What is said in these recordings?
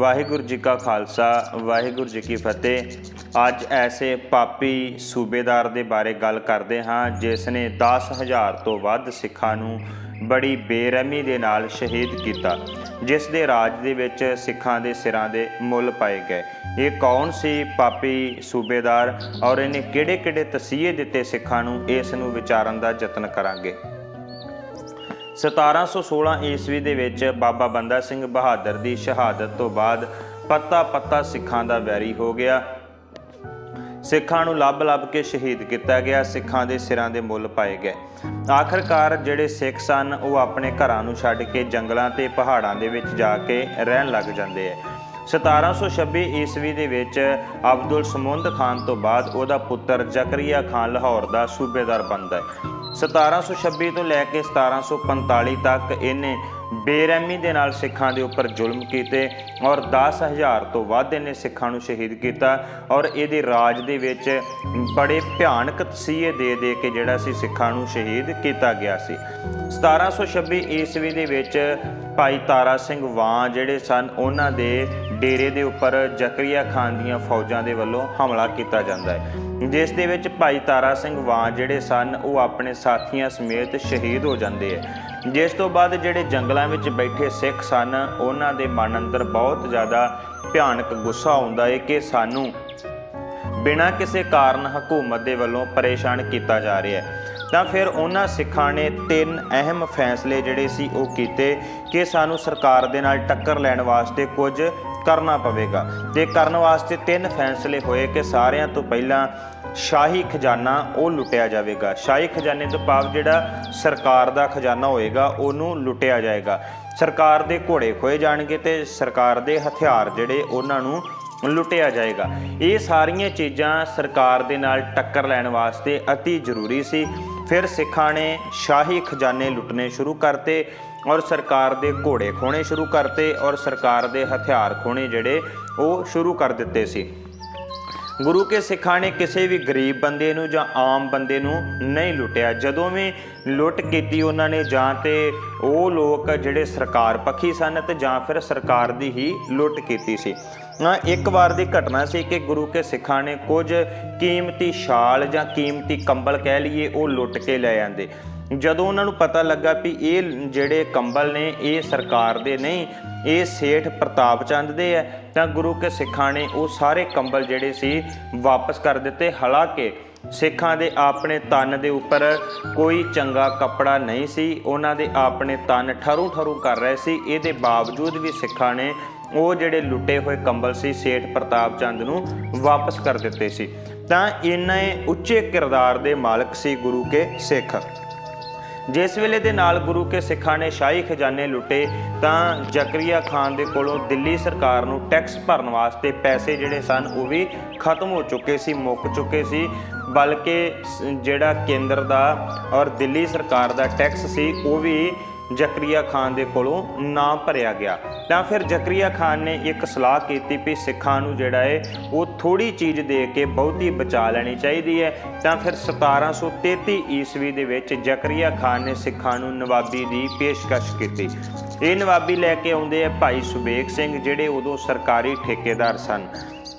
ਵਾਹਿਗੁਰੂ ਜੀ ਕਾ ਖਾਲਸਾ, ਵਾਹਿਗੁਰੂ ਜੀ ਕੀ ਫਤਿਹ। ਅੱਜ ਐਸੇ ਪਾਪੀ ਸੂਬੇਦਾਰ ਦੇ ਬਾਰੇ ਗੱਲ ਕਰਦੇ ਹਾਂ, ਜਿਸ ਨੇ 10000 ਤੋਂ ਵੱਧ ਸਿੱਖਾਂ ਨੂੰ ਬੜੀ ਬੇਰਹਿਮੀ ਦੇ ਨਾਲ ਸ਼ਹੀਦ ਕੀਤਾ, ਜਿਸ ਦੇ ਰਾਜ ਦੇ ਵਿੱਚ ਸਿੱਖਾਂ ਦੇ ਸਿਰਾਂ ਦੇ ਮੁੱਲ ਪਾਏ ਗਏ। ਇਹ ਕੌਣ ਸੀ ਪਾਪੀ ਸੂਬੇਦਾਰ ਔਰ ਇਹਨੇ ਕਿਹੜੇ-ਕਿਹੜੇ ਤਸੀਹੇ ਦਿੱਤੇ ਸਿੱਖਾਂ ਨੂੰ, ਇਸ ਨੂੰ ਵਿਚਾਰਨ ਦਾ ਯਤਨ ਕਰਾਂਗੇ। 1716 ਈਸਵੀ ਦੇ ਵਿੱਚ ਬਾਬਾ ਬੰਦਾ ਸਿੰਘ ਬਹਾਦਰ ਦੀ ਸ਼ਹਾਦਤ ਤੋਂ ਬਾਅਦ ਪੱਤਾ ਪੱਤਾ ਸਿੱਖਾਂ ਦਾ ਵੈਰੀ ਹੋ ਗਿਆ। ਸਿੱਖਾਂ ਨੂੰ ਲੱਭ-ਲੱਭ ਕੇ ਸ਼ਹੀਦ ਕੀਤਾ ਗਿਆ। ਸਿੱਖਾਂ ਦੇ ਸਿਰਾਂ ਦੇ ਮੁੱਲ ਪਾਏ ਗਏ। ਆਖਰਕਾਰ ਜਿਹੜੇ ਸਿੱਖ ਸਨ, ਉਹ ਆਪਣੇ ਘਰਾਂ ਨੂੰ ਛੱਡ ਕੇ ਜੰਗਲਾਂ ਤੇ ਪਹਾੜਾਂ ਦੇ ਵਿੱਚ ਜਾ ਕੇ ਰਹਿਣ ਲੱਗ ਜਾਂਦੇ ਐ। 1726 ਈਸਵੀ ਦੇ ਵਿੱਚ ਅਬਦੁਲ ਸਮੁੰਦ ਖਾਨ ਤੋਂ ਬਾਅਦ ਉਹਦਾ ਪੁੱਤਰ ਜ਼ਕਰੀਆ ਖਾਨ ਲਾਹੌਰ ਦਾ ਸੂਬੇਦਾਰ ਬਣਦਾ ਹੈ 1726 ਤੋਂ ਲੈ ਕੇ 1745 ਤੱਕ ਇਹਨੇ ਬੇਰਹਿਮੀ ਦੇ ਨਾਲ ਸਿੱਖਾਂ ਦੇ ਉੱਪਰ ਜ਼ੁਲਮ ਕੀਤੇ ਔਰ 10000 ਤੋਂ ਵੱਧ ਇਹਨੇ ਸਿੱਖਾਂ ਨੂੰ ਸ਼ਹੀਦ ਕੀਤਾ ਔਰ ਇਹਦੇ ਰਾਜ ਦੇ ਵਿੱਚ ਬੜੇ ਭਿਆਨਕ ਤਸੀਹੇ ਦੇ ਦੇ ਕੇ ਜਿਹੜਾ ਸੀ ਸਿੱਖਾਂ ਨੂੰ ਸ਼ਹੀਦ ਕੀਤਾ ਗਿਆ ਸੀ। 1726 ਈਸਵੀ ਦੇ ਵਿੱਚ ਭਾਈ ਤਾਰਾ ਸਿੰਘ ਵਾਂ ਜਿਹੜੇ ਸਨ, ਉਹਨਾਂ ਦੇ ਡੇਰੇ ਦੇ ਉੱਪਰ ਜ਼ਕਰੀਆ ਖਾਨ ਦੀਆਂ ਫੌਜਾਂ ਦੇ ਵੱਲੋਂ ਹਮਲਾ ਕੀਤਾ ਜਾਂਦਾ ਹੈ। ਜਿਸ ਦੇ ਵਿੱਚ ਭਾਈ ਤਾਰਾ ਸਿੰਘ ਵਾਂ ਜਿਹੜੇ ਸਨ, ਉਹ ਆਪਣੇ ਸਾਥੀਆਂ ਸਮੇਤ ਸ਼ਹੀਦ ਹੋ ਜਾਂਦੇ ਹੈ। ਜਿਸ ਤੋਂ ਬਾਅਦ ਜਿਹੜੇ ਜੰਗਲਾਂ ਵਿੱਚ ਬੈਠੇ ਸਿੱਖ ਸਨ, ਉਹਨਾਂ ਦੇ ਮਨ ਅੰਦਰ ਬਹੁਤ ਜ਼ਿਆਦਾ ਭਿਆਨਕ ਗੁੱਸਾ ਆਉਂਦਾ ਹੈ ਕਿ ਸਾਨੂੰ ਬਿਨਾਂ ਕਿਸੇ ਕਾਰਨ ਹਕੂਮਤ ਦੇ ਵੱਲੋਂ ਪਰੇਸ਼ਾਨ ਕੀਤਾ ਜਾ ਰਿਹਾ ਹੈ। ਤਾਂ ਫਿਰ ਉਹਨਾਂ ਸਿੱਖਾਂ ਨੇ ਤਿੰਨ ਅਹਿਮ ਫੈਸਲੇ ਜਿਹੜੇ ਸੀ ਉਹ ਕੀਤੇ ਕਿ ਸਾਨੂੰ ਸਰਕਾਰ ਦੇ ਨਾਲ ਟੱਕਰ ਲੈਣ ਵਾਸਤੇ ਕੁਝ ਕਰਨਾ ਪਵੇਗਾ। ਤੇ ਕਰਨ ਵਾਸਤੇ ਤਿੰਨ ਫੈਸਲੇ ਹੋਏ ਕਿ ਸਾਰਿਆਂ ਤੋਂ ਪਹਿਲਾਂ ਸ਼ਾਹੀ ਖਜ਼ਾਨਾ ਉਹ ਲੁੱਟਿਆ ਜਾਵੇਗਾ। ਸ਼ਾਹੀ ਖਜ਼ਾਨੇ ਤੋਂ ਭਾਵ ਜਿਹੜਾ ਸਰਕਾਰ ਦਾ ਖਜ਼ਾਨਾ ਹੋਏਗਾ, ਉਹਨੂੰ ਲੁੱਟਿਆ ਜਾਏਗਾ। ਸਰਕਾਰ ਦੇ ਘੋੜੇ ਖੋਏ ਜਾਣਗੇ ਤੇ ਸਰਕਾਰ ਦੇ ਹਥਿਆਰ ਜਿਹੜੇ ਉਹਨਾਂ ਨੂੰ ਲੁੱਟਿਆ ਜਾਏਗਾ। ਇਹ ਸਾਰੀਆਂ ਚੀਜ਼ਾਂ ਸਰਕਾਰ ਦੇ ਨਾਲ ਟੱਕਰ ਲੈਣ ਵਾਸਤੇ ਅਤੀ ਜ਼ਰੂਰੀ ਸੀ। ਫਿਰ ਸਿੱਖਾਂ ਨੇ ਸ਼ਾਹੀ ਖਜ਼ਾਨੇ ਲੁੱਟਣੇ ਸ਼ੁਰੂ ਕਰਤੇ ਔਰ ਸਰਕਾਰ ਦੇ ਘੋੜੇ ਖੋਣੇ ਸ਼ੁਰੂ ਕਰਤੇ ਔਰ ਸਰਕਾਰ ਦੇ ਹਥਿਆਰ ਖੋਣੇ ਜਿਹੜੇ ਉਹ ਸ਼ੁਰੂ ਕਰ ਦਿੱਤੇ ਸੀ। ਗੁਰੂ ਕੇ ਸਿੱਖਾਂ ਨੇ ਕਿਸੇ ਵੀ ਗਰੀਬ ਬੰਦੇ ਨੂੰ ਜਾਂ ਆਮ ਬੰਦੇ ਨੂੰ ਨਹੀਂ ਲੁੱਟਿਆ। ਜਦੋਂ ਵੀ ਲੁੱਟ ਕੀਤੀ ਉਹਨਾਂ ਨੇ ਜਾਂ ਤੇ ਉਹ ਲੋਕ ਜਿਹੜੇ ਸਰਕਾਰ ਪੱਖੀ ਸਨ ਤੇ ਜਾਂ ਫਿਰ ਸਰਕਾਰ ਦੀ ਹੀ ਲੁੱਟ ਕੀਤੀ ਸੀ। ਹਾਂ, ਇੱਕ ਵਾਰ ਦੀ ਘਟਨਾ ਸੀ ਕਿ ਗੁਰੂ ਕੇ ਸਿੱਖਾਂ ਨੇ ਕੁਝ ਕੀਮਤੀ ਸ਼ਾਲ ਜਾਂ ਕੀਮਤੀ ਕੰਬਲ ਕਹਿ ਲਈਏ, ਉਹ ਲੁੱਟ ਕੇ ਲੈ ਆਂਦੇ। ਜਦੋਂ ਉਹਨਾਂ ਨੂੰ ਪਤਾ ਲੱਗਾ ਵੀ ਇਹ ਜਿਹੜੇ ਕੰਬਲ ਨੇ, ਇਹ ਸਰਕਾਰ ਦੇ ਨਹੀਂ, ਇਹ ਸੇਠ ਪ੍ਰਤਾਪ ਚੰਦ ਦੇ ਆ, ਤਾਂ ਗੁਰੂ ਕੇ ਸਿੱਖਾਂ ਨੇ ਉਹ ਸਾਰੇ ਕੰਬਲ ਜਿਹੜੇ ਸੀ, ਵਾਪਸ ਕਰ ਦਿੱਤੇ। ਹਾਲਾਂਕਿ ਸਿੱਖਾਂ ਦੇ ਆਪਣੇ ਤਨ ਦੇ ਉੱਪਰ ਕੋਈ ਚੰਗਾ ਕੱਪੜਾ ਨਹੀਂ ਸੀ, ਉਹਨਾਂ ਦੇ ਆਪਣੇ ਤਨ ਠਰੂ ਠਰੂ ਕਰ ਰਹੇ ਸੀ। ਇਹਦੇ ਬਾਵਜੂਦ ਵੀ ਸਿੱਖਾਂ ਨੇ ਉਹ ਜਿਹੜੇ ਲੁੱਟੇ ਹੋਏ ਕੰਬਲ ਸੀ ਸੇਠ ਪ੍ਰਤਾਪ ਚੰਦ ਨੂੰ ਵਾਪਸ ਕਰ ਦਿੱਤੇ ਸੀ। ਤਾਂ ਇੰਨੇ ਉੱਚੇ ਕਿਰਦਾਰ ਦੇ ਮਾਲਕ ਸੀ ਗੁਰੂ ਕੇ ਸਿੱਖ। ਜਿਸ ਵੇਲੇ ਦੇ ਨਾਲ ਗੁਰੂ ਕੇ ਸਿੱਖਾਂ ਨੇ ਸ਼ਾਹੀ ਖਜ਼ਾਨੇ ਲੁੱਟੇ, ਤਾਂ ਜ਼ਕਰੀਆ ਖਾਨ ਦੇ ਕੋਲੋਂ ਦਿੱਲੀ ਸਰਕਾਰ ਨੂੰ ਟੈਕਸ ਭਰਨ ਵਾਸਤੇ ਪੈਸੇ ਜਿਹੜੇ ਸਨ, ਉਹ ਵੀ ਖਤਮ ਹੋ ਚੁੱਕੇ ਸੀ, ਮੁੱਕ ਚੁੱਕੇ ਸੀ। ਬਲਕਿ ਜਿਹੜਾ ਕੇਂਦਰ ਦਾ ਔਰ ਦਿੱਲੀ ਸਰਕਾਰ ਦਾ ਟੈਕਸ ਸੀ, ਉਹ ਵੀ ਜ਼ਕਰੀਆ ਖਾਨ ਦੇ ਕੋਲੋਂ ਨਾ ਭਰਿਆ ਗਿਆ। ਤਾਂ ਫਿਰ ਜ਼ਕਰੀਆ ਖਾਨ ਨੇ ਇੱਕ ਸਲਾਹ ਕੀਤੀ ਵੀ ਸਿੱਖਾਂ ਨੂੰ ਜਿਹੜਾ ਹੈ ਉਹ ਥੋੜੀ ਚੀਜ਼ ਦੇ ਕੇ ਬਹੁਤੀ ਬਚਾ ਲੈਣੀ ਚਾਹੀਦੀ ਹੈ ਤਾਂ ਫਿਰ 1733 ਈਸਵੀ ਦੇ ਵਿੱਚ ਜ਼ਕਰੀਆ ਖਾਨ ਨੇ ਸਿੱਖਾਂ ਨੂੰ ਨਵਾਬੀ ਦੀ ਪੇਸ਼ਕਸ਼ ਕੀਤੀ। ਇਹ ਨਵਾਬੀ ਲੈ ਕੇ ਆਉਂਦੇ ਆ ਭਾਈ ਸੁਬੇਗ ਸਿੰਘ, ਜਿਹੜੇ ਉਦੋਂ ਸਰਕਾਰੀ ਠੇਕੇਦਾਰ ਸਨ।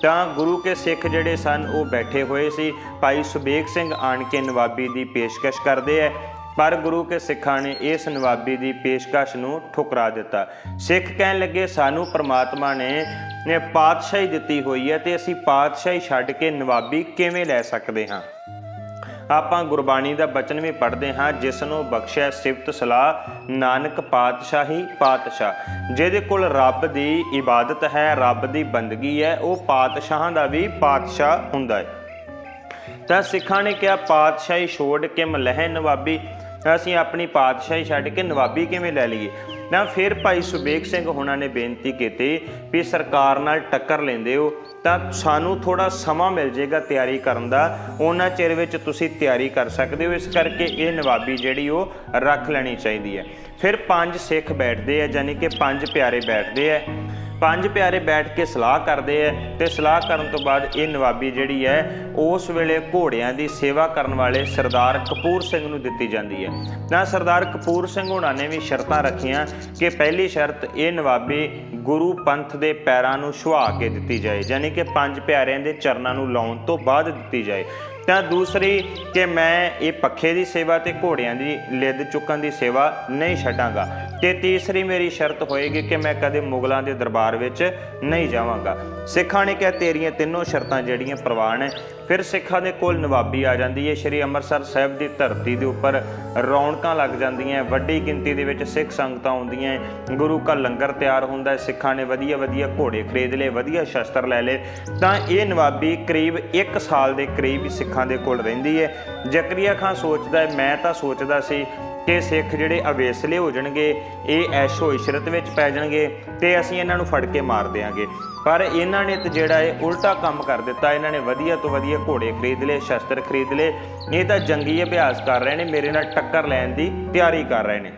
ਤਾਂ ਗੁਰੂ ਕੇ ਸਿੱਖ ਜਿਹੜੇ ਸਨ, ਉਹ ਬੈਠੇ ਹੋਏ ਸੀ। ਭਾਈ ਸੁਬੇਗ ਸਿੰਘ ਆਣ ਕੇ ਨਵਾਬੀ ਦੀ ਪੇਸ਼ਕਸ਼ ਕਰਦੇ ਆ। ਪਰ ਗੁਰੂ ਕੇ ਸਿੱਖਾਂ ਨੇ ਇਸ ਨਵਾਬੀ ਦੀ ਪੇਸ਼ਕਸ਼ ਨੂੰ ਠੁਕਰਾ ਦਿੱਤਾ। ਸਿੱਖ ਕਹਿਣ ਲੱਗੇ, ਸਾਨੂੰ ਪ੍ਰਮਾਤਮਾ ਨੇ ਨੇ ਪਾਤਸ਼ਾਹੀ ਦਿੱਤੀ ਹੋਈ ਹੈ ਤੇ ਅਸੀਂ ਪਾਤਸ਼ਾਹੀ ਛੱਡ ਕੇ ਨਵਾਬੀ ਕਿਵੇਂ ਲੈ ਸਕਦੇ ਹਾਂ? ਆਪਾਂ ਗੁਰਬਾਣੀ ਦਾ ਬਚਨ ਵੀ ਪੜ੍ਹਦੇ ਹਾਂ ਜਿਸ ਨੂੰ ਬਖਸ਼ਿਆ ਸਿਫਤ ਸਲਾਹ, ਨਾਨਕ ਪਾਤਸ਼ਾਹੀ ਪਾਤਸ਼ਾਹ। ਜਿਹਦੇ ਕੋਲ ਰੱਬ ਦੀ ਇਬਾਦਤ ਹੈ, ਰੱਬ ਦੀ ਬੰਦਗੀ ਹੈ, ਉਹ ਪਾਤਸ਼ਾਹਾਂ ਦਾ ਵੀ ਪਾਤਸ਼ਾਹ ਹੁੰਦਾ ਹੈ। ਤਾਂ ਸਿੱਖਾਂ ਨੇ ਕਿਹਾ, ਪਾਤਸ਼ਾਹੀ ਛੋੜ ਕੇ ਮਲਹਿ ਨਵਾਬੀ। ਅਸੀਂ ਆਪਣੀ ਪਾਤਸ਼ਾਹੀ ਛੱਡ ਕੇ ਨਵਾਬੀ ਕਿਵੇਂ ਲੈ ਲਈਏ? ਨਾ ਫਿਰ ਭਾਈ ਸੁਬੇਗ ਸਿੰਘ ਹੋਣਾ ਨੇ ਬੇਨਤੀ ਕੀਤੀ ਵੀ ਸਰਕਾਰ ਨਾਲ ਟੱਕਰ ਲੈਂਦੇ ਹੋ, ਤਾਂ ਸਾਨੂੰ ਥੋੜਾ ਸਮਾਂ ਮਿਲ ਜਾਏਗਾ ਤਿਆਰੀ ਕਰਨ ਦਾ। ਉਹਨਾਂ ਚਿਰ ਵਿੱਚ ਤੁਸੀਂ ਤਿਆਰੀ ਕਰ ਸਕਦੇ ਹੋ, ਇਸ ਕਰਕੇ ਇਹ ਨਵਾਬੀ ਜਿਹੜੀ ਉਹ ਰੱਖ ਲੈਣੀ ਚਾਹੀਦੀ ਹੈ। ਫਿਰ ਪੰਜ ਸਿੱਖ ਬੈਠਦੇ ਆ ਯਾਨੀ ਕਿ ਪੰਜ ਪਿਆਰੇ ਬੈਠਦੇ ਆ। ਪੰਜ ਪਿਆਰੇ ਬੈਠ ਕੇ ਸਲਾਹ ਕਰਦੇ ਐ ਤੇ ਸਲਾਹ ਕਰਨ ਤੋਂ ਬਾਅਦ ਇਹ ਨਵਾਬੀ ਜਿਹੜੀ ਹੈ ਉਸ ਵੇਲੇ ਘੋੜਿਆਂ ਦੀ ਸੇਵਾ ਕਰਨ ਵਾਲੇ ਸਰਦਾਰ ਕਪੂਰ ਸਿੰਘ ਨੂੰ ਦਿੱਤੀ ਜਾਂਦੀ ਹੈ ਤਾਂ ਸਰਦਾਰ ਕਪੂਰ ਸਿੰਘ ਹੁਣਾਂ ਨੇ ਵੀ ਸ਼ਰਤਾਂ ਰੱਖੀਆਂ ਕਿ ਪਹਿਲੀ ਸ਼ਰਤ ਇਹ ਨਵਾਬੀ ਗੁਰੂ ਪੰਥ ਦੇ ਪੈਰਾਂ ਨੂੰ ਛੁਹਾ ਕੇ ਦਿੱਤੀ ਜਾਏ, ਯਾਨੀ ਕਿ ਪੰਜ ਪਿਆਰਿਆਂ ਦੇ ਚਰਨਾਂ ਨੂੰ ਲਾਉਣ ਤੋਂ ਬਾਅਦ ਦਿੱਤੀ ਜਾਏ। ਤਾਂ ਦੂਸਰੀ, ਕਿ ਮੈਂ ਇਹ ਪੱਖੇ ਦੀ ਸੇਵਾ ਤੇ ਘੋੜਿਆਂ ਦੀ ਲਿੱਦ ਚੁੱਕਣ ਦੀ ਸੇਵਾ ਨਹੀਂ ਛੱਡਾਂਗਾ। ਤੇ ਤੀਸਰੀ ਮੇਰੀ ਸ਼ਰਤ ਹੋਏਗੀ ਕਿ ਮੈਂ ਕਦੇ ਮੁਗਲਾਂ ਦੇ ਦਰਬਾਰ ਵਿੱਚ ਨਹੀਂ ਜਾਵਾਂਗਾ। ਸਿੱਖਾਂ ਨੇ ਕਿਹਾ, ਤੇਰੀਆਂ ਤਿੰਨੋਂ ਸ਼ਰਤਾਂ ਜਿਹੜੀਆਂ ਪ੍ਰਵਾਨ ਹੈ ਫਿਰ ਸਿੱਖਾਂ ਦੇ ਕੋਲ ਨਵਾਬੀ ਆ ਜਾਂਦੀ ਹੈ ਸ਼੍ਰੀ ਅੰਮ੍ਰਿਤਸਰ ਸਾਹਿਬ ਦੀ ਧਰਤੀ ਦੇ ਉੱਪਰ ਰੌਣਕਾਂ ਲੱਗ ਜਾਂਦੀਆਂ ਵੱਡੀ ਗਿਣਤੀ ਦੇ ਵਿੱਚ ਸਿੱਖ ਸੰਗਤਾਂ ਆਉਂਦੀਆਂ ਗੁਰੂ ਕਾ ਲੰਗਰ ਤਿਆਰ ਹੁੰਦਾ ਹੈ ਸਿੱਖਾਂ ਨੇ ਵਧੀਆ ਵਧੀਆ ਘੋੜੇ ਖਰੀਦ ਲਏ, ਵਧੀਆ ਸ਼ਸਤਰ ਲੈ ਲਏ। ਤਾਂ ਇਹ ਨਵਾਬੀ ਕਰੀਬ 1 ਸਾਲ ਦੇ ਕਰੀਬ ਸਿੱਖਾਂ ਦੇ ਕੋਲ ਰਹਿੰਦੀ ਹੈ ਜ਼ਕਰੀਆ ਖਾਨ ਸੋਚਦਾ ਹੈ ਮੈਂ ਤਾਂ ਸੋਚਦਾ ਸੀ ਕਿ ਸਿੱਖ ਜਿਹੜੇ ਅਵੇਸਲੇ ਹੋ ਜਾਣਗੇ, ਇਹ ਐਸ਼ੋ ਇਸ਼ਰਤ ਵਿੱਚ ਪੈ ਜਾਣਗੇ ਤੇ ਅਸੀਂ ਇਹਨਾਂ ਨੂੰ ਫੜ ਕੇ ਮਾਰ ਦੇਾਂਗੇ ਪਰ ਇਹਨਾਂ ਨੇ ਤੇ ਜਿਹੜਾ ਹੈ ਉਲਟਾ ਕੰਮ ਕਰ ਦਿੱਤਾ, ਇਹਨਾਂ ਨੇ ਵਧੀਆ ਤੋਂ ਵਧੀਆ ਘੋੜੇ ਖਰੀਦ ਲਏ, ਸ਼ਸਤਰ ਖਰੀਦ ਲਏ। ਇਹ ਤਾਂ ਜੰਗੀ ਅਭਿਆਸ ਕਰ ਰਹੇ ਨੇ, ਮੇਰੇ ਨਾਲ ਟੱਕਰ ਲੈਣ ਦੀ ਤਿਆਰੀ ਕਰ ਰਹੇ ਨੇ।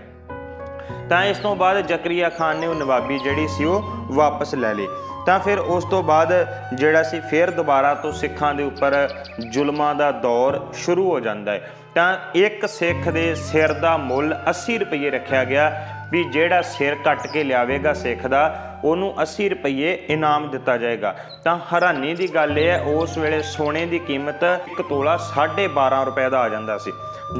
ਤਾਂ ਇਸ ਤੋਂ ਬਾਅਦ ਜ਼ਕਰੀਆ ਖਾਨ ਨੇ ਉਹ ਨਵਾਬੀ ਜਿਹੜੀ ਸੀ, ਉਹ ਵਾਪਸ ਲੈ ਲਈ। ਤਾਂ ਫਿਰ ਉਸ ਤੋਂ ਬਾਅਦ ਜਿਹੜਾ ਸੀ, ਫਿਰ ਦੁਬਾਰਾ ਤੋਂ ਸਿੱਖਾਂ ਦੇ ਉੱਪਰ ਜ਼ੁਲਮਾਂ ਦਾ ਦੌਰ ਸ਼ੁਰੂ ਹੋ ਜਾਂਦਾ ਹੈ। ਤਾਂ ਇੱਕ ਸਿੱਖ ਦੇ ਸਿਰ ਦਾ ਮੁੱਲ 80 ਰੁਪਏ ਰੱਖਿਆ ਗਿਆ ਵੀ ਜਿਹੜਾ ਸਿਰ ਕੱਟ ਕੇ ਲਿਆਵੇਗਾ ਸਿੱਖ ਦਾ, ਉਹਨੂੰ 80 ਰੁਪਏ ਇਨਾਮ ਦਿੱਤਾ ਜਾਏਗਾ। ਤਾਂ ਹੈਰਾਨੀ ਦੀ ਗੱਲ ਇਹ ਹੈ, ਉਸ ਵੇਲੇ ਸੋਨੇ ਦੀ ਕੀਮਤ ਇੱਕ ਤੋਲਾ 12.5 ਰੁਪਏ ਦਾ ਆ ਜਾਂਦਾ ਸੀ।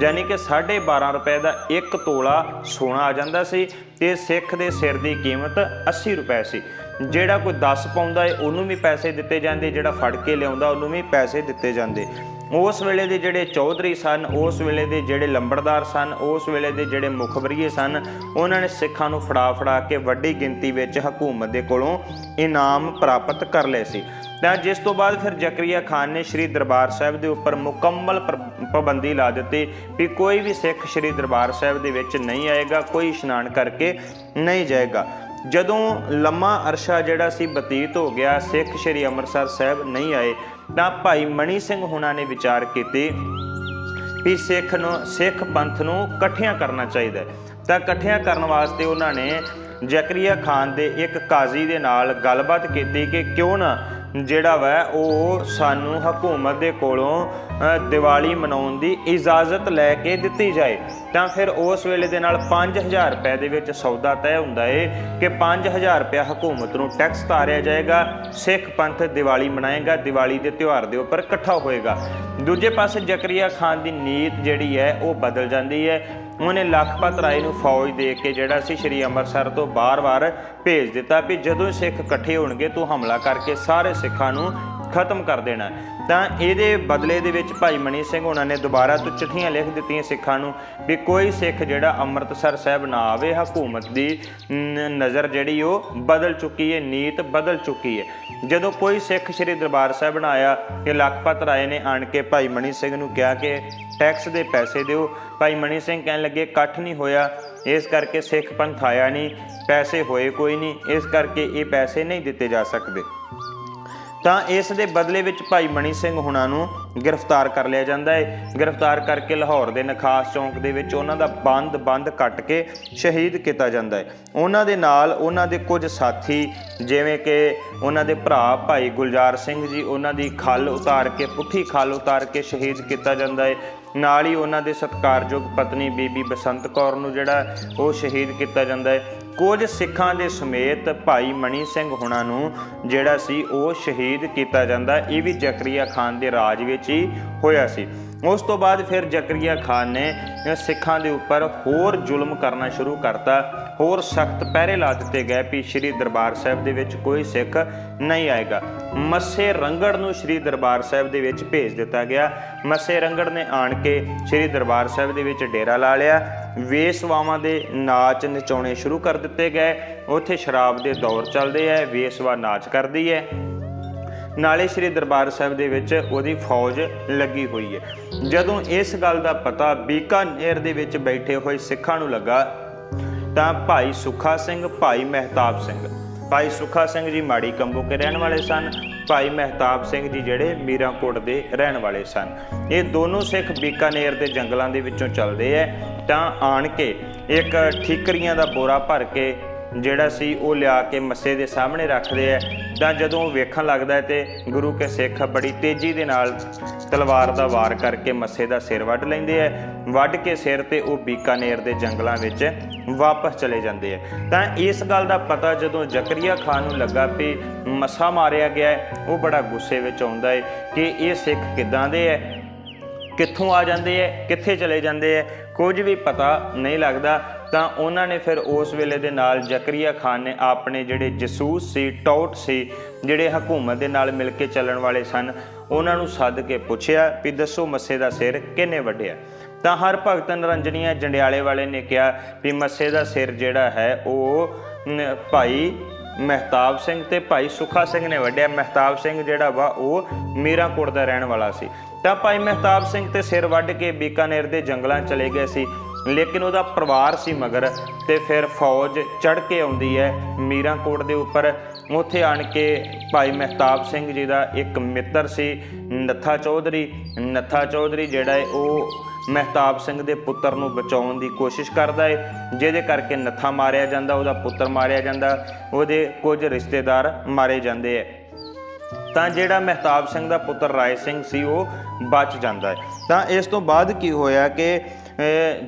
ਯਾਨੀ ਕਿ 12.5 ਰੁਪਏ ਦਾ ਇੱਕ ਤੋਲਾ ਸੋਨਾ ਆ ਜਾਂਦਾ ਸੀ ਤੇ ਸਿੱਖ ਦੇ ਸਿਰ ਦੀ ਕੀਮਤ 80 ਰੁਪਏ ਸੀ। ਜਿਹੜਾ ਕੋਈ 10 ਪਾਉਂਦਾ ਹੈ ਉਹਨੂੰ ਵੀ ਪੈਸੇ ਦਿੱਤੇ ਜਾਂਦੇ, ਜਿਹੜਾ ਫੜ ਕੇ ਲਿਆਉਂਦਾ, ਉਹਨੂੰ ਵੀ ਪੈਸੇ ਦਿੱਤੇ ਜਾਂਦੇ। ਉਸ ਵੇਲੇ ਦੇ ਜਿਹੜੇ ਚੌਧਰੀ ਸਨ, ਉਸ ਵੇਲੇ ਦੇ ਜਿਹੜੇ ਲੰਬੜਦਾਰ ਸਨ, ਉਸ ਵੇਲੇ ਦੇ ਜਿਹੜੇ ਮੁਖਬਰੀਏ ਸਨ, ਉਹਨਾਂ ਨੇ ਸਿੱਖਾਂ ਨੂੰ ਫੜਾ ਫੜਾ ਕੇ ਵੱਡੀ ਗਿਣਤੀ ਵਿੱਚ ਹਕੂਮਤ ਦੇ ਕੋਲੋਂ ਇਨਾਮ ਪ੍ਰਾਪਤ ਕਰ ਲਏ ਸੀ। ਤਾਂ ਜਿਸ ਤੋਂ ਬਾਅਦ ਫਿਰ ਜ਼ਕਰੀਆ ਖਾਨ ਨੇ ਸ੍ਰੀ ਦਰਬਾਰ ਸਾਹਿਬ ਦੇ ਉੱਪਰ ਮੁਕੰਮਲ ਪਰ- ਪਾਬੰਦੀ ਲਾ ਦਿੱਤੀ ਵੀ ਕੋਈ ਵੀ ਸਿੱਖ ਸ੍ਰੀ ਦਰਬਾਰ ਸਾਹਿਬ ਦੇ ਵਿੱਚ ਨਹੀਂ ਆਏਗਾ, ਕੋਈ ਇਸ਼ਨਾਨ ਕਰਕੇ ਨਹੀਂ ਜਾਏਗਾ। ਜਦੋਂ ਲੰਮਾ ਅਰਸ਼ਾ ਜਿਹੜਾ ਸੀ ਬਤੀਤ ਹੋ ਗਿਆ, ਸਿੱਖ ਸ੍ਰੀ ਅੰਮ੍ਰਿਤਸਰ ਸਾਹਿਬ ਨਹੀਂ ਆਏ ਤਾਂ ਭਾਈ ਮਣੀ ਸਿੰਘ ਹੁਣਾਂ ਨੇ ਵਿਚਾਰ ਕੀਤੀ ਵੀ ਸਿੱਖ ਨੂੰ, ਸਿੱਖ ਪੰਥ ਨੂੰ ਇਕੱਠਿਆਂ ਕਰਨਾ ਚਾਹੀਦਾ ਹੈ। ਤਾਂ ਇਕੱਠਿਆਂ ਕਰਨ ਵਾਸਤੇ ਉਹਨਾਂ ਨੇ ਜ਼ਕਰੀਆ ਖਾਨ ਦੇ ਇੱਕ ਕਾਜ਼ੀ ਦੇ ਨਾਲ ਗੱਲਬਾਤ ਕੀਤੀ ਕਿ ਕਿਉਂ ਨਾ ਜਿਹੜਾ ਵੈ ਉਹ ਸਾਨੂੰ ਹਕੂਮਤ ਦੇ ਕੋਲੋਂ ਦੀਵਾਲੀ ਮਨਾਉਣ ਦੀ ਇਜਾਜ਼ਤ ਲੈ ਕੇ ਦਿੱਤੀ ਜਾਏ। ਤਾਂ ਫਿਰ ਉਸ ਵੇਲੇ ਦੇ ਨਾਲ 5000 ਰੁਪਏ ਦੇ ਵਿੱਚ ਸੌਦਾ ਤੈਅ ਹੁੰਦਾ ਏ ਕਿ 5000 ਰੁਪਏ ਹਕੂਮਤ ਨੂੰ ਟੈਕਸ ਤਾਰਿਆ ਜਾਏਗਾ, ਸਿੱਖ ਪੰਥ ਦੀਵਾਲੀ ਮਨਾਏਗਾ, ਦੀਵਾਲੀ ਦੇ ਤਿਉਹਾਰ ਦੇ ਉੱਪਰ ਇਕੱਠਾ ਹੋਏਗਾ। ਦੂਜੇ ਪਾਸੇ ਜ਼ਕਰੀਆ ਖਾਨ ਦੀ ਨੀਤ ਜਿਹੜੀ ਹੈ ਉਹ ਬਦਲ ਜਾਂਦੀ ਹੈ। ਉਹਨੇ ਲਖਪਤ ਰਾਏ ਨੂੰ ਫੌਜ ਦੇ ਕੇ ਜਿਹੜਾ ਸੀ ਸ਼੍ਰੀ ਅੰਮ੍ਰਿਤਸਰ ਤੋਂ ਬਾਰ-ਬਾਰ ਭੇਜ ਦਿੱਤਾ ਵੀ ਜਦੋਂ ਸਿੱਖ ਇਕੱਠੇ ਹੋਣਗੇ ਤੂੰ ਹਮਲਾ ਕਰਕੇ ਸਾਰੇ ਸਿੱਖਾਂ ਨੂੰ ਖਤਮ ਕਰ ਦੇਣਾ। ਤਾਂ ਇਹਦੇ ਬਦਲੇ ਦੇ ਵਿੱਚ ਭਾਈ ਮਨੀ ਸਿੰਘ ਉਹਨਾਂ ਨੇ ਦੁਬਾਰਾ ਤੋਂ ਚਿੱਠੀਆਂ ਲਿਖ ਦਿੱਤੀਆਂ ਸਿੱਖਾਂ ਨੂੰ ਵੀ ਕੋਈ ਸਿੱਖ ਜਿਹੜਾ ਅੰਮ੍ਰਿਤਸਰ ਸਾਹਿਬ ਨਾ ਆਵੇ, ਹਕੂਮਤ ਦੀ ਨਜ਼ਰ ਜਿਹੜੀ ਉਹ ਬਦਲ ਚੁੱਕੀ ਹੈ, ਨੀਤ ਬਦਲ ਚੁੱਕੀ ਹੈ। ਜਦੋਂ ਕੋਈ ਸਿੱਖ ਸ੍ਰੀ ਦਰਬਾਰ ਸਾਹਿਬ ਨਾ ਆਇਆ ਕਿ ਲਖਪਤ ਰਾਏ ਨੇ ਆਣ ਕੇ ਭਾਈ ਮਨੀ ਸਿੰਘ ਨੂੰ ਕਿਹਾ ਕਿ ਟੈਕਸ ਦੇ ਪੈਸੇ ਦਿਓ। ਭਾਈ ਮਨੀ ਸਿੰਘ ਕਹਿਣ ਲੱਗੇ, ਇਕੱਠ ਨਹੀਂ ਹੋਇਆ। ਇਸ ਕਰਕੇ ਸਿੱਖ ਪੰਥ ਆਇਆ ਨਹੀਂ। ਪੈਸੇ ਹੋਏ ਕੋਈ ਨਹੀਂ। ਇਸ ਕਰਕੇ ਇਹ ਪੈਸੇ ਨਹੀਂ ਦਿੱਤੇ ਜਾ ਸਕਦੇ। ਤਾਂ ਇਸ ਦੇ ਬਦਲੇ ਵਿੱਚ ਭਾਈ ਮਣੀ ਸਿੰਘ ਹੁਣਾਂ ਨੂੰ ਗ੍ਰਿਫਤਾਰ ਕਰ ਲਿਆ ਜਾਂਦਾ ਹੈ। ਗ੍ਰਿਫਤਾਰ ਕਰਕੇ ਲਾਹੌਰ ਦੇ ਨਖਾਸ ਚੌਂਕ ਦੇ ਵਿੱਚ ਉਹਨਾਂ ਦਾ ਬੰਦ ਬੰਦ ਕੱਟ ਕੇ ਸ਼ਹੀਦ ਕੀਤਾ ਜਾਂਦਾ ਹੈ। ਉਹਨਾਂ ਦੇ ਨਾਲ ਉਹਨਾਂ ਦੇ ਕੁਝ ਸਾਥੀ, ਜਿਵੇਂ ਕਿ ਉਹਨਾਂ ਦੇ ਭਰਾ ਭਾਈ ਗੁਲਜ਼ਾਰ ਸਿੰਘ ਜੀ, ਉਹਨਾਂ ਦੀ ਖੱਲ ਉਤਾਰ ਕੇ, ਪੁੱਠੀ ਖੱਲ ਉਤਾਰ ਕੇ ਸ਼ਹੀਦ ਕੀਤਾ ਜਾਂਦਾ ਹੈ। ਨਾਲ ਹੀ ਉਹਨਾਂ ਦੇ ਸਤਿਕਾਰਯੋਗ ਪਤਨੀ ਬੀਬੀ ਬਸੰਤ ਕੌਰ ਨੂੰ ਜਿਹੜਾ ਉਹ ਸ਼ਹੀਦ ਕੀਤਾ ਜਾਂਦਾ ਹੈ। ਕੁਝ ਸਿੱਖਾਂ ਦੇ ਸਮੇਤ ਭਾਈ ਮਣੀ ਸਿੰਘ ਹੁਣਾਂ ਨੂੰ ਜਿਹੜਾ ਸੀ ਉਹ ਸ਼ਹੀਦ ਕੀਤਾ ਜਾਂਦਾ। ਇਹ ਵੀ ਜ਼ਕਰੀਆ ਖਾਨ ਦੇ ਰਾਜ ਵਿੱਚ ਹੀ ਹੋਇਆ ਸੀ। ਉਸ ਤੋਂ ਬਾਅਦ ਫਿਰ ਜ਼ਕਰੀਆ ਖਾਨ ਨੇ ਸਿੱਖਾਂ ਦੇ ਉੱਪਰ ਹੋਰ ਜ਼ੁਲਮ ਕਰਨਾ ਸ਼ੁਰੂ ਕਰਤਾ। ਹੋਰ ਸਖਤ ਪਹਿਰੇ ਲਾ ਦਿੱਤੇ ਗਏ ਵੀ ਸ੍ਰੀ ਦਰਬਾਰ ਸਾਹਿਬ ਦੇ ਵਿੱਚ ਕੋਈ ਸਿੱਖ ਨਹੀਂ ਆਏਗਾ। ਮੱਸੇ ਰੰਗੜ ਨੂੰ ਸ੍ਰੀ ਦਰਬਾਰ ਸਾਹਿਬ ਦੇ ਵਿੱਚ ਭੇਜ ਦਿੱਤਾ ਗਿਆ। ਮੱਸੇ ਰੰਗੜ ਨੇ ਆਣ ਕੇ ਸ੍ਰੀ ਦਰਬਾਰ ਸਾਹਿਬ ਦੇ ਵਿੱਚ ਡੇਰਾ ਲਾ ਲਿਆ। ਵੇਸਵਾਵਾਂ ਦੇ ਨਾਚ ਨਚਾਉਣੇ ਸ਼ੁਰੂ ਕਰ ਦਿੱਤੇ ਗਏ। ਉੱਥੇ ਸ਼ਰਾਬ ਦੇ ਦੌਰ ਚੱਲਦੇ ਐ ਵੇਸਵਾ ਨਾਚ ਕਰਦੀ ਹੈ। ਨਾਲੇ ਸ੍ਰੀ ਦਰਬਾਰ ਸਾਹਿਬ ਦੇ ਵਿੱਚ ਉਹਦੀ ਫੌਜ ਲੱਗੀ ਹੋਈ ਹੈ। ਜਦੋਂ ਇਸ ਗੱਲ ਦਾ ਪਤਾ ਬੀਕਾਨੇਰ ਦੇ ਵਿੱਚ ਬੈਠੇ ਹੋਏ ਸਿੱਖਾਂ ਨੂੰ ਲੱਗਾ, ਤਾਂ ਭਾਈ ਸੁੱਖਾ ਸਿੰਘ, ਭਾਈ ਮਹਿਤਾਬ ਸਿੰਘ ਭਾਈ ਸੁੱਖਾ ਸਿੰਘ ਜੀ ਮਾੜੀ ਕੰਬੋ ਕੇ ਰਹਿਣ ਵਾਲੇ ਸਨ, ਭਾਈ ਮਹਿਤਾਬ ਸਿੰਘ ਜੀ ਜਿਹੜੇ ਮੀਰਾਂਕੋਟ ਦੇ ਰਹਿਣ ਵਾਲੇ ਸਨ। ਇਹ ਦੋਨੋਂ ਸਿੱਖ ਬੀਕਾਨੇਰ ਦੇ ਜੰਗਲਾਂ ਦੇ ਵਿੱਚੋਂ ਚੱਲਦੇ ਐ, ਤਾਂ ਆਣ ਕੇ ਇੱਕ ਠੀਕਰੀਆਂ ਦਾ ਬੋਰਾ ਭਰ ਕੇ ਜਿਹੜਾ ਸੀ ਉਹ ਲਿਆ ਕੇ ਮੱਸੇ ਦੇ ਸਾਹਮਣੇ ਰੱਖਦੇ ਐ ਤਾਂ ਜਦੋਂ ਉਹ ਵੇਖਣ ਲੱਗਦਾ ਹੈ ਤੇ ਗੁਰੂ ਕੇ ਸਿੱਖ ਬੜੀ ਤੇਜ਼ੀ ਦੇ ਨਾਲ ਤਲਵਾਰ ਦਾ ਵਾਰ ਕਰਕੇ ਮੱਸੇ ਦਾ ਸਿਰ ਵੱਢ ਲੈਂਦੇ ਐ ਵੱਢ ਕੇ ਸਿਰ ਤੇ ਉਹ ਬੀਕਾਨੇਰ ਦੇ ਜੰਗਲਾਂ ਵਿੱਚ ਵਾਪਸ ਚਲੇ ਜਾਂਦੇ ਐ ਤਾਂ ਇਸ ਗੱਲ ਦਾ ਪਤਾ ਜਦੋਂ ਜ਼ਕਰੀਆ ਖਾਨ ਨੂੰ ਲੱਗਾ ਵੀ ਮੱਸਾ ਮਾਰਿਆ ਗਿਆ ਹੈ, ਉਹ ਬੜਾ ਗੁੱਸੇ ਵਿੱਚ ਆਉਂਦਾ ਹੈ ਕਿ ਇਹ ਸਿੱਖ ਕਿੱਦਾਂ ਦੇ ਐ ਕਿੱਥੋਂ ਆ ਜਾਂਦੇ ਐ, ਕਿੱਥੇ ਚਲੇ ਜਾਂਦੇ ਐ, ਕੁਝ ਵੀ ਪਤਾ ਨਹੀਂ ਲੱਗਦਾ, ਤਾਂ ਉਹਨਾਂ ਨੇ ਫਿਰ ਉਸ ਵੇਲੇ ਦੇ ਨਾਲ ਜ਼ਕਰੀਆ ਖਾਨ ਨੇ ਆਪਣੇ ਜਿਹੜੇ ਜਸੂਸ ਸੀ ਟੌਟ ਸੀ, ਜਿਹੜੇ ਹਕੂਮਤ ਦੇ ਨਾਲ ਮਿਲ ਕੇ ਚੱਲਣ ਵਾਲੇ ਸਨ, ਉਹਨਾਂ ਨੂੰ ਸੱਦ ਕੇ ਪੁੱਛਿਆ ਵੀ ਦੱਸੋ ਮੱਸੇ ਦਾ ਸਿਰ ਕਿੰਨੇ ਵੱਢਿਆ ਤਾਂ ਹਰ ਭਗਤ ਨਰੰਜਨੀਆ ਜੰਡਿਆਲੇ ਵਾਲੇ ਨੇ ਕਿਹਾ ਵੀ ਮੱਸੇ ਦਾ ਸਿਰ ਜਿਹੜਾ ਹੈ ਉਹ ਭਾਈ ਮਹਿਤਾਬ ਸਿੰਘ ਤੇ ਭਾਈ ਸੁਖਾ ਸਿੰਘ ਨੇ ਵੱਢਿਆ। ਮਹਿਤਾਬ ਸਿੰਘ ਜਿਹੜਾ ਵਾ, ਉਹ ਮੀਰਾਂਕੋਟ ਦਾ ਰਹਿਣ ਵਾਲਾ ਸੀ। ਤਾਂ ਭਾਈ ਮਹਿਤਾਬ ਸਿੰਘ ਤੇ ਸਿਰ ਵੱਢ ਕੇ ਬੀਕਾਨੇਰ ਦੇ ਜੰਗਲਾਂ ਚਲੇ ਗਏ ਸੀ। ਲੇਕਿਨ ਉਹਦਾ ਪਰਿਵਾਰ ਸੀ ਮਗਰ ਤੇ ਫਿਰ ਫੌਜ ਚੜ ਕੇ ਆਉਂਦੀ ਹੈ ਮੀਰਾਂਕੋਟ ਦੇ ਉੱਪਰ। ਉੱਥੇ ਆਣ ਕੇ ਭਾਈ ਮਹਿਤਾਬ ਸਿੰਘ ਜੀ ਦਾ ਇੱਕ ਮਿੱਤਰ ਸੀ, ਨੱਥਾ ਚੌਧਰੀ। ਨੱਥਾ ਚੌਧਰੀ ਜਿਹੜਾ ਹੈ ਉਹ ਮਹਿਤਾਬ ਸਿੰਘ ਦੇ ਪੁੱਤਰ ਨੂੰ ਬਚਾਉਣ ਦੀ ਕੋਸ਼ਿਸ਼ ਕਰਦਾ ਏ, ਜਿਹਦੇ ਕਰਕੇ ਨੱਥਾ ਮਾਰਿਆ ਜਾਂਦਾ, ਉਹਦਾ ਪੁੱਤਰ ਮਾਰਿਆ ਜਾਂਦਾ, ਉਹਦੇ ਕੁਝ ਰਿਸ਼ਤੇਦਾਰ ਮਾਰੇ ਜਾਂਦੇ ਹੈ ਤਾਂ ਜਿਹੜਾ ਮਹਿਤਾਬ ਸਿੰਘ ਦਾ ਪੁੱਤਰ ਰਾਏ ਸਿੰਘ ਸੀ, ਉਹ ਬਚ ਜਾਂਦਾ ਹੈ ਤਾਂ ਇਸ ਤੋਂ ਬਾਅਦ ਕੀ ਹੋਇਆ ਕਿ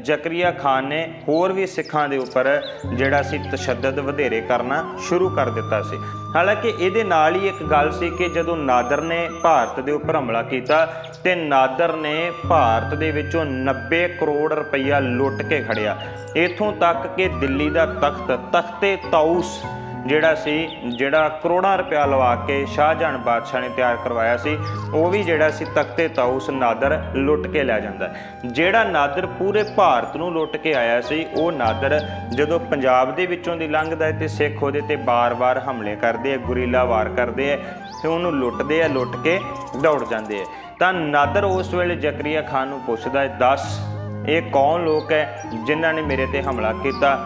ਜ਼ਕਰੀਆ ਖਾਨ ਨੇ ਹੋਰ ਵੀ ਸਿੱਖਾਂ ਦੇ ਉੱਪਰ ਜਿਹੜਾ ਸੀ ਤਸ਼ੱਦਦ ਵਧੇਰੇ ਕਰਨਾ ਸ਼ੁਰੂ ਕਰ ਦਿੱਤਾ ਸੀ। ਹਾਲਾਂਕਿ ਇਹਦੇ ਨਾਲ ਹੀ ਇੱਕ ਗੱਲ ਸੀ ਕਿ ਜਦੋਂ ਨਾਦਰ ਨੇ ਭਾਰਤ ਦੇ ਉੱਪਰ ਹਮਲਾ ਕੀਤਾ ਤੇ ਨਾਦਰ ਨੇ ਭਾਰਤ ਦੇ ਵਿੱਚੋਂ 90 ਕਰੋੜ ਰੁਪਈਆ ਲੁੱਟ ਕੇ ਖੜਿਆ ਇਥੋਂ ਤੱਕ ਕਿ ਦਿੱਲੀ ਦਾ ਤਖਤ, ਤਖਤੇ ਤਾਊਸ ਜਿਹੜਾ ਸੀ, ਜਿਹੜਾ ਕਰੋੜਾਂ ਰੁਪਇਆ ਲਵਾ ਕੇ ਸ਼ਾਹਜਹਾਨ ਬਾਦਸ਼ਾਹ ਨੇ ਤਿਆਰ ਕਰਵਾਇਆ ਸੀ, ਉਹ ਵੀ ਜਿਹੜਾ ਸੀ ਤਖਤੇ ਤਾਊਸ ਨਾਦਰ ਲੁੱਟ ਕੇ ਲੈ ਜਾਂਦਾ ਜਿਹੜਾ ਨਾਦਰ ਪੂਰੇ ਭਾਰਤ ਨੂੰ ਲੁੱਟ ਕੇ ਆਇਆ ਸੀ, ਉਹ ਨਾਦਰ ਜਦੋਂ ਪੰਜਾਬ ਦੇ ਵਿੱਚੋਂ ਦੀ ਲੰਘਦਾ ਹੈ ਤੇ ਸਿੱਖ ਉਹਦੇ ਤੇ ਬਾਰ-ਬਾਰ ਹਮਲੇ ਕਰਦੇ ਆ ਗੁਰੀਲਾ ਵਾਰ ਕਰਦੇ ਆ ਤੇ ਉਹਨੂੰ ਲੁੱਟਦੇ ਆ ਲੁੱਟ ਕੇ ਦੌੜ ਜਾਂਦੇ ਆ ਤਾਂ ਨਾਦਰ ਉਸ ਵੇਲੇ ਜ਼ਕਰੀਆ ਖਾਨ ਨੂੰ ਪੁੱਛਦਾ ਹੈ, ਦੱਸ, ਇਹ ਕੌਣ ਲੋਕ ਹੈ ਜਿਨ੍ਹਾਂ ਨੇ ਮੇਰੇ ਤੇ ਹਮਲਾ ਕੀਤਾ?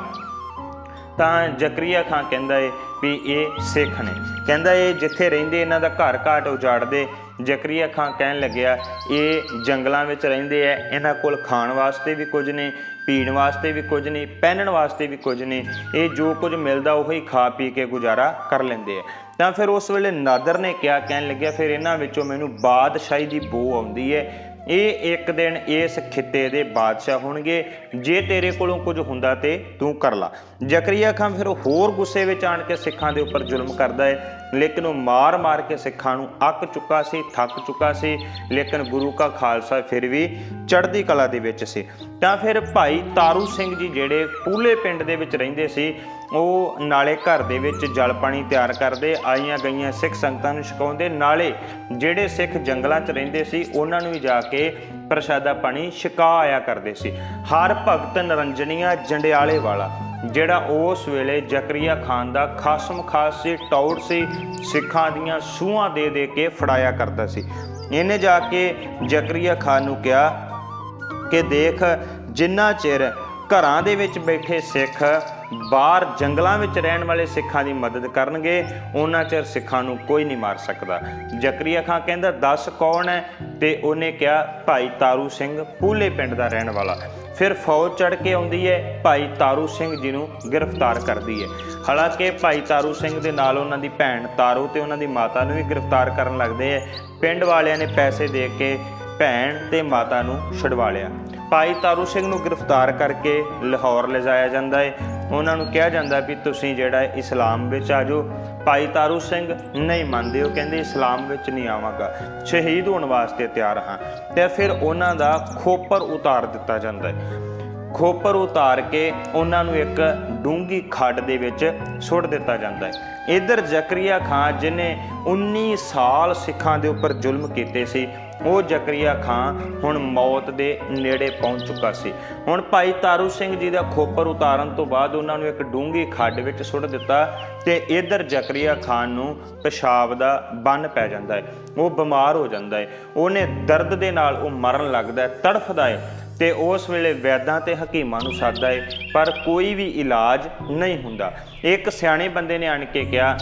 ਤਾਂ ਜ਼ਕਰੀਆ ਖਾਂ ਕਹਿੰਦਾ ਏ ਵੀ ਇਹ ਸਿੱਖ ਨੇ। ਕਹਿੰਦਾ ਇਹ ਜਿੱਥੇ ਰਹਿੰਦੇ ਇਹਨਾਂ ਦਾ ਘਰ ਘਾਟ ਉਜਾੜਦੇ, ਜ਼ਕਰੀਆ ਖਾਂ ਕਹਿਣ ਲੱਗਿਆ, ਇਹ ਜੰਗਲਾਂ ਵਿੱਚ ਰਹਿੰਦੇ ਐ, ਇਹਨਾਂ ਕੋਲ ਖਾਣ ਵਾਸਤੇ ਵੀ ਕੁਝ ਨਹੀਂ ਪੀਣ ਵਾਸਤੇ ਵੀ ਕੁਝ ਨਹੀਂ ਪਹਿਨਣ ਵਾਸਤੇ ਵੀ ਕੁਝ ਨਹੀਂ ਇਹ ਜੋ ਕੁਝ ਮਿਲਦਾ ਉਹੀ ਖਾ ਪੀ ਕੇ ਗੁਜ਼ਾਰਾ ਕਰ ਲੈਂਦੇ ਐ। ਤਾਂ ਫਿਰ ਉਸ ਵੇਲੇ ਨਾਦਰ ਨੇ ਕਿਹਾ, ਕਹਿਣ ਲੱਗਿਆ, ਫਿਰ ਇਹਨਾਂ ਵਿੱਚੋਂ ਮੈਨੂੰ ਬਾਦਸ਼ਾਹੀ ਦੀ ਬੋ ਆਉਂਦੀ ਹੈ ਇਹ ਇੱਕ ਦਿਨ ਇਸ ਖਿੱਤੇ ਦੇ ਬਾਦਸ਼ਾਹ ਹੋਣਗੇ। ਜੇ ਤੇਰੇ ਕੋਲੋਂ ਕੁਝ ਹੁੰਦਾ ਤੇ ਤੂੰ ਕਰ ਲਾ। ਜ਼ਕਰੀਆ ਖਾਨ ਫਿਰ ਹੋਰ ਗੁੱਸੇ ਵਿੱਚ ਆਣ ਕੇ ਸਿੱਖਾਂ ਦੇ ਉੱਪਰ ਜ਼ੁਲਮ ਕਰਦਾ ਹੈ ਲੇਕਿਨ ਉਹ ਮਾਰ-ਮਾਰ ਕੇ ਸਿੱਖਾਂ ਨੂੰ ਅੱਕ ਚੁੱਕਾ ਸੀ, ਥੱਕ ਚੁੱਕਾ ਸੀ। ਲੇਕਿਨ ਗੁਰੂ ਕਾ ਖਾਲਸਾ ਫਿਰ ਵੀ ਚੜ੍ਹਦੀ ਕਲਾ ਦੇ ਵਿੱਚ ਸੀ। ਤਾਂ ਫਿਰ ਭਾਈ ਤਾਰੂ ਸਿੰਘ ਜੀ ਜਿਹੜੇ ਪੂਲੇ ਪਿੰਡ ਦੇ ਵਿੱਚ ਰਹਿੰਦੇ ਸੀ ਉਹ ਨਾਲੇ ਘਰ ਦੇ ਵਿੱਚ ਜਲ ਪਾਣੀ ਤਿਆਰ ਕਰਦੇ ਆਈਆਂ ਗਈਆਂ ਸਿੱਖ ਸੰਗਤਾਂ ਨੂੰ ਛਕਾਉਂਦੇ। ਨਾਲੇ ਜਿਹੜੇ ਸਿੱਖ ਜੰਗਲਾਂ 'ਚ ਰਹਿੰਦੇ ਸੀ, ਉਹਨਾਂ ਨੂੰ ਵੀ ਜਾ ਕੇ ਪ੍ਰਸ਼ਾਦਾ ਪਾਣੀ ਛਕਾ ਆਇਆ ਕਰਦੇ ਸੀ। ਹਰ ਭਗਤ ਨਰੰਜਨੀਆ ਜੰਡਿਆਲੇ ਵਾਲਾ, ਜਿਹੜਾ ਉਸ ਵੇਲੇ ਜ਼ਕਰੀਆ ਖਾਨ ਦਾ ਖਾਸਮ ਖਾਸ ਸੀ ਟੌੜ ਸੀ, ਸਿੱਖਾਂ ਦੀਆਂ ਸੂਹਾਂ ਦੇ ਦੇ ਕੇ ਫੜਾਇਆ ਕਰਦਾ ਸੀ। ਇਹਨੇ ਜਾ ਕੇ ਜ਼ਕਰੀਆ ਖਾਨ ਨੂੰ ਕਿਹਾ ਕਿ ਦੇਖ, ਜਿੰਨਾ ਚਿਰ ਘਰਾਂ ਦੇ ਵਿੱਚ ਬੈਠੇ ਸਿੱਖ ਬਾਹਰ ਜੰਗਲਾਂ ਵਿੱਚ ਰਹਿਣ ਵਾਲੇ ਸਿੱਖਾਂ ਦੀ ਮਦਦ ਕਰਨਗੇ, ਉਹਨਾਂ ਚਿਰ ਸਿੱਖਾਂ ਨੂੰ ਕੋਈ ਨਹੀਂ ਮਾਰ ਸਕਦਾ। ਜ਼ਕਰੀਆ ਖਾਨ ਕਹਿੰਦਾ, ਦੱਸ ਕੌਣ ਹੈ? ਤੇ ਉਹਨੇ ਕਿਹਾ, ਭਾਈ ਤਾਰੂ ਸਿੰਘ ਪੂਲੇ ਪਿੰਡ ਦਾ ਰਹਿਣ ਵਾਲਾ। ਫਿਰ ਫੌਜ ਚੜ ਕੇ ਆਉਂਦੀ ਹੈ, ਭਾਈ ਤਾਰੂ ਸਿੰਘ ਜੀ ਨੂੰ ਗ੍ਰਿਫਤਾਰ ਕਰਦੀ ਹੈ। ਹਾਲਾਂਕਿ ਭਾਈ ਤਾਰੂ ਸਿੰਘ ਦੇ ਨਾਲ ਉਹਨਾਂ ਦੀ ਭੈਣ ਤਾਰੂ ਤੇ ਉਹਨਾਂ ਦੀ ਮਾਤਾ ਨੂੰ ਵੀ ਗ੍ਰਿਫਤਾਰ ਕਰਨ ਲੱਗਦੇ ਹੈ। ਪਿੰਡ ਵਾਲਿਆਂ ਨੇ ਪੈਸੇ ਦੇ ਕੇ ਭੈਣ ਤੇ ਮਾਤਾ ਨੂੰ ਛਡਵਾ ਲਿਆ। ਭਾਈ ਤਾਰੂ ਸਿੰਘ ਨੂੰ ਗ੍ਰਿਫਤਾਰ ਕਰਕੇ ਲਾਹੌਰ ਲਿਜਾਇਆ ਜਾਂਦਾ ਹੈ ਉਹਨਾਂ ਨੂੰ ਕਿਹਾ ਜਾਂਦਾ ਵੀ ਤੁਸੀਂ ਜਿਹੜਾ ਇਸਲਾਮ ਵਿੱਚ ਆ ਜਾਓ। ਭਾਈ ਤਾਰੂ ਸਿੰਘ ਨਹੀਂ ਮੰਨਦੇ, ਉਹ ਕਹਿੰਦੇ ਇਸਲਾਮ ਵਿੱਚ ਨਹੀਂ ਆਵਾਂਗਾ। ਸ਼ਹੀਦ ਹੋਣ ਵਾਸਤੇ ਤਿਆਰ ਹਾਂ। ਤੇ ਫਿਰ ਉਹਨਾਂ ਦਾ ਖੋਪਰ ਉਤਾਰ ਦਿੱਤਾ ਜਾਂਦਾ ਹੈ ਖੋਪਰ ਉਤਾਰ ਕੇ ਉਹਨਾਂ ਨੂੰ ਇੱਕ ਡੂੰਗੀ ਖੱਡ ਦੇ ਵਿੱਚ ਸੁੱਟ ਦਿੱਤਾ ਜਾਂਦਾ ਹੈ ਇਧਰ ਜ਼ਕਰੀਆ ਖਾਨ ਜਿਨੇ 19 ਸਾਲ ਸਿੱਖਾਂ ਦੇ ਉੱਪਰ ਜ਼ੁਲਮ ਕੀਤੇ ਸੀ ਉਹ ਜ਼ਕਰੀਆ ਖਾਨ ਹੁਣ ਮੌਤ ਦੇ ਨੇੜੇ ਪਹੁੰਚ ਚੁੱਕਾ ਸੀ। ਹੁਣ ਭਾਈ ਤਾਰੂ ਸਿੰਘ ਜੀ ਦਾ ਖੋਪਰ ਉਤਾਰਨ ਤੋਂ ਬਾਅਦ ਉਹਨਾਂ ਨੂੰ ਇੱਕ ਡੂੰਗੀ ਖੱਡ ਵਿੱਚ ਸੁੱਟ ਦਿੱਤਾ ਤੇ ਇਧਰ ਜ਼ਕਰੀਆ ਖਾਨ ਨੂੰ ਪਿਸ਼ਾਬ ਦਾ ਬੰਨ ਪੈ ਜਾਂਦਾ ਹੈ। ਉਹ ਬਿਮਾਰ ਹੋ ਜਾਂਦਾ ਹੈ। ਉਹਨੇ ਦਰਦ ਦੇ ਨਾਲ ਉਹ ਮਰਨ ਲੱਗਦਾ ਹੈ, ਤੜਫਦਾ ਹੈ ਤੇ ਉਸ ਵੇਲੇ ਵੈਦਾਂ ਤੇ ਹਕੀਮਾਂ ਨੂੰ ਸੱਦਦਾ ਹੈ, ਪਰ ਕੋਈ ਵੀ ਇਲਾਜ ਨਹੀਂ ਹੁੰਦਾ। ਇੱਕ ਸਿਆਣੇ ਬੰਦੇ ਨੇ ਆਣ ਕੇ ਕਿਹਾ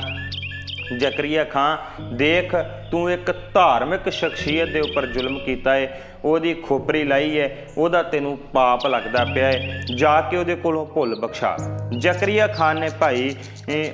ਜ਼ਕਰੀਆ ਖਾਂ, ਦੇਖ, ਤੂੰ ਇੱਕ ਧਾਰਮਿਕ ਸ਼ਖਸੀਅਤ ਦੇ ਉੱਪਰ ਜ਼ੁਲਮ ਕੀਤਾ ਏ, ਉਹਦੀ ਖੋਪਰੀ ਲਾਈ ਹੈ ਉਹਦਾ ਤੈਨੂੰ ਪਾਪ ਲੱਗਦਾ ਪਿਆ ਹੈ ਜਾ ਕੇ ਉਹਦੇ ਕੋਲੋਂ ਭੁੱਲ ਬਖਸ਼ਾ। ਜ਼ਕਰੀਆ ਖਾਨ ਨੇ ਭਾਈ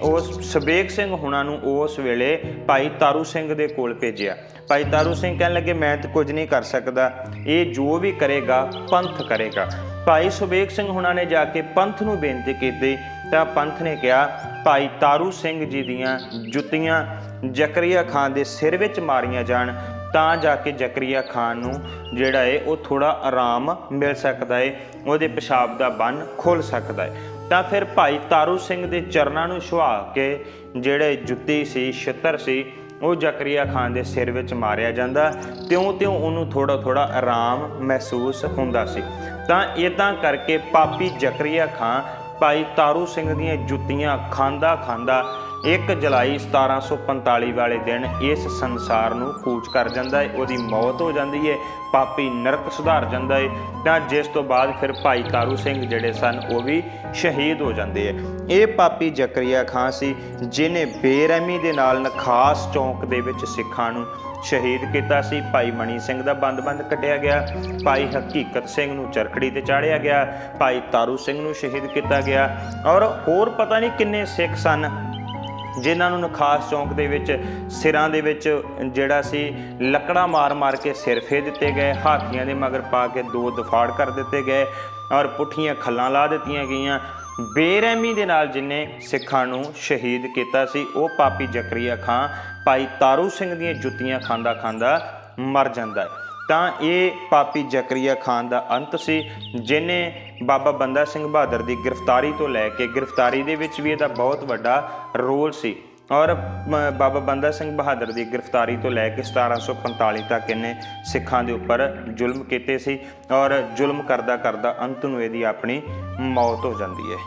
ਉਸ ਸਬੇਕ ਸਿੰਘ ਹੁਣਾਂ ਨੂੰ ਉਸ ਵੇਲੇ ਭਾਈ ਤਾਰੂ ਸਿੰਘ ਦੇ ਕੋਲ ਭੇਜਿਆ। ਭਾਈ ਤਾਰੂ ਸਿੰਘ ਕਹਿਣ ਲੱਗੇ, ਮੈਂ ਤਾਂ ਕੁਝ ਨਹੀਂ ਕਰ ਸਕਦਾ। ਇਹ ਜੋ ਵੀ ਕਰੇਗਾ, ਪੰਥ ਕਰੇਗਾ। ਭਾਈ ਸੁਬੇਕ ਸਿੰਘ ਹੁਣਾਂ ਨੇ ਜਾ ਕੇ ਪੰਥ ਨੂੰ ਬੇਨਤੀ ਕੀਤੀ, ਤਾਂ ਪੰਥ ਨੇ ਕਿਹਾ ਭਾਈ ਤਾਰੂ ਸਿੰਘ ਜੀ ਦੀਆਂ ਜੁੱਤੀਆਂ ਜ਼ਕਰੀਆ ਖਾਨ ਦੇ ਸਿਰ ਵਿੱਚ ਮਾਰੀਆਂ ਜਾਣ, ਤਾਂ ਜਾ ਕੇ ਜ਼ਕਰੀਆ ਖਾਨ ਨੂੰ ਜਿਹੜਾ ਏ, ਉਹ ਥੋੜਾ ਆਰਾਮ ਮਿਲ ਸਕਦਾ ਏ, ਉਹਦੇ ਪਿਸ਼ਾਬ ਦਾ ਬੰਨ ਖੁੱਲ ਸਕਦਾ ਏ। ਤਾਂ ਫਿਰ ਭਾਈ ਤਾਰੂ ਸਿੰਘ ਦੇ ਚਰਨਾਂ ਨੂੰ ਛੁਹਾ ਕੇ ਜਿਹੜੇ ਜੁੱਤੀ ਸੀ, ਛਿੱਤਰ ਸੀ, ਉਹ ਜ਼ਕਰੀਆ ਖਾਨ ਦੇ ਸਿਰ ਵਿੱਚ ਮਾਰਿਆ ਜਾਂਦਾ ਤਿਉਂ-ਤਿਉਂ ਉਹਨੂੰ ਥੋੜਾ ਥੋੜਾ ਆਰਾਮ ਮਹਿਸੂਸ ਹੁੰਦਾ ਸੀ। ਤਾਂ ਇਦਾਂ ਕਰਕੇ ਪਾਪੀ ਜ਼ਕਰੀਆ ਖਾਨ ਭਾਈ ਤਾਰੂ ਸਿੰਘ ਦੀਆਂ ਜੁੱਤੀਆਂ ਖਾਂਦਾ ਖਾਂਦਾ 1 ਜੁਲਾਈ 1745 ਵਾਲੇ ਦਿਨ ਇਸ ਸੰਸਾਰ ਨੂੰ ਕੂਚ ਕਰ ਜਾਂਦਾ ਹੈ ਉਹਦੀ ਮੌਤ ਹੋ ਜਾਂਦੀ ਹੈ ਪਾਪੀ ਨਰਕ ਸੁਧਾਰ ਜਾਂਦਾ ਹੈ ਤਾਂ ਜਿਸ ਤੋਂ ਬਾਅਦ ਫਿਰ ਭਾਈ ਤਾਰੂ ਸਿੰਘ ਜਿਹੜੇ ਸਨ, ਉਹ ਵੀ ਸ਼ਹੀਦ ਹੋ ਜਾਂਦੇ ਹੈ ਇਹ ਪਾਪੀ ਜ਼ਕਰੀਆ ਖਾਨ ਸੀ ਜਿਨੇ ਬੇਰਹਿਮੀ ਦੇ ਨਾਲ ਨਖਾਸ ਚੌਂਕ ਦੇ ਵਿੱਚ ਸਿੱਖਾਂ ਨੂੰ ਸ਼ਹੀਦ ਕੀਤਾ ਸੀ। ਭਾਈ ਮਣੀ ਸਿੰਘ ਦਾ ਬੰਦ-ਬੰਦ ਕਟਿਆ ਗਿਆ, ਭਾਈ ਹਕੀਕਤ ਸਿੰਘ ਨੂੰ ਚਰਖੜੀ ਤੇ ਚਾੜਿਆ ਗਿਆ, ਭਾਈ ਤਾਰੂ ਸਿੰਘ ਨੂੰ ਸ਼ਹੀਦ ਕੀਤਾ ਗਿਆ ਔਰ ਹੋਰ ਪਤਾ ਨਹੀਂ ਕਿੰਨੇ ਸਿੱਖ ਸਨ। ਜਿਨ੍ਹਾਂ ਨੂੰ ਨਖਾਸ ਚੌਂਕ ਦੇ ਵਿੱਚ ਸਿਰਾਂ ਦੇ ਵਿੱਚ ਜਿਹੜਾ ਸੀ ਲੱਕੜਾਂ ਮਾਰ-ਮਾਰ ਕੇ ਸਿਰ ਫੇ ਦਿੱਤੇ ਗਏ, ਹਾਥੀਆਂ ਦੇ ਮਗਰ ਪਾ ਕੇ ਦੋ ਦਫਾੜ ਕਰ ਦਿੱਤੇ ਗਏ ਔਰ ਪੁੱਠੀਆਂ ਖੱਲਾਂ ਲਾ ਦਿੱਤੀਆਂ ਗਈਆਂ। ਬੇਰਹਿਮੀ ਦੇ ਨਾਲ ਜਿਨੇ ਸਿੱਖਾਂ ਨੂੰ ਸ਼ਹੀਦ ਕੀਤਾ ਸੀ, ਉਹ ਪਾਪੀ ਜ਼ਕਰੀਆ ਖਾਂ ਭਾਈ ਤਾਰੂ ਸਿੰਘ ਦੀਆਂ ਜੁੱਤੀਆਂ ਖਾਂਦਾ ਖਾਂਦਾ ਮਰ ਜਾਂਦਾ ਹੈ। ਤਾਂ ਇਹ ਪਾਪੀ ਜ਼ਕਰੀਆ ਖਾਨ ਦਾ ਅੰਤ ਸੀ ਜਿਨੇ ਬਾਬਾ ਬੰਦਾ ਸਿੰਘ ਬਹਾਦਰ ਦੀ ਗ੍ਰਿਫਤਾਰੀ ਤੋਂ ਲੈ ਕੇ ਗ੍ਰਿਫਤਾਰੀ ਦੇ ਵਿੱਚ ਵੀ ਇਹਦਾ ਬਹੁਤ ਵੱਡਾ ਰੋਲ ਸੀ ਔਰ ਬਾਬਾ ਬੰਦਾ ਸਿੰਘ ਬਹਾਦਰ ਦੀ ਗ੍ਰਿਫਤਾਰੀ ਤੋਂ ਲੈ ਕੇ 1745 ਤੱਕ ਇਹਨੇ ਸਿੱਖਾਂ ਦੇ ਉੱਪਰ ਜ਼ੁਲਮ ਕੀਤੇ ਸੀ ਔਰ ਜ਼ੁਲਮ ਕਰਦਾ ਕਰਦਾ ਅੰਤ ਨੂੰ ਇਹਦੀ ਆਪਣੀ ਮੌਤ ਹੋ ਜਾਂਦੀ ਹੈ।